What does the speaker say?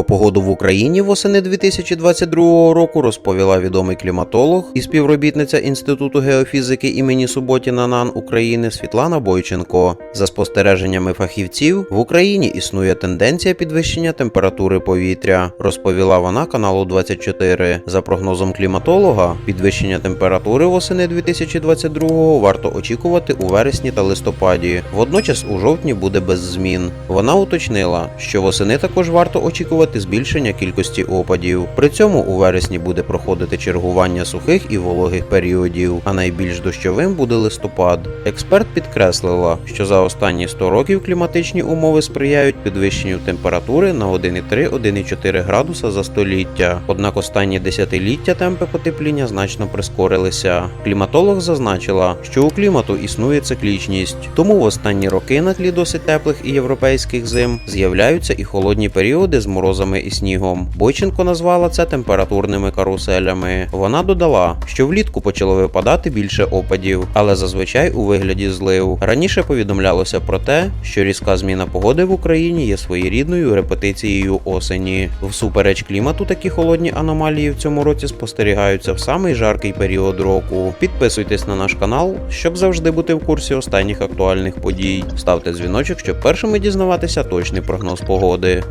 Про погоду в Україні восени 2022 року розповіла відомий кліматолог і співробітниця Інституту геофізики імені Суботіна НАН України Світлана Бойченко. За спостереженнями фахівців, в Україні існує тенденція підвищення температури повітря, розповіла вона каналу 24. За прогнозом кліматолога, підвищення температури восени 2022 варто очікувати у вересні та листопаді. Водночас у жовтні буде без змін. Вона уточнила, що восени також варто очікувати збільшення кількості опадів. При цьому у вересні буде проходити чергування сухих і вологих періодів, а найбільш дощовим буде листопад. Експерт підкреслила, що за останні 100 років кліматичні умови сприяють підвищенню температури на 1,3-1,4 градуса за століття. Однак останні десятиліття темпи потепління значно прискорилися. Кліматолог зазначила, що у клімату існує циклічність, тому в останні роки на тлі досить теплих і європейських зим з'являються і холодні періоди з морозами і снігом. Бойченко назвала це температурними каруселями. Вона додала, що влітку почало випадати більше опадів, але зазвичай у вигляді злив. Раніше повідомлялося про те, що різка зміна погоди в Україні є своєрідною репетицією осені. Всупереч клімату такі холодні аномалії в цьому році спостерігаються в самий жаркий період року. Підписуйтесь на наш канал, щоб завжди бути в курсі останніх актуальних подій. Ставте дзвіночок, щоб першими дізнаватися точний прогноз погоди.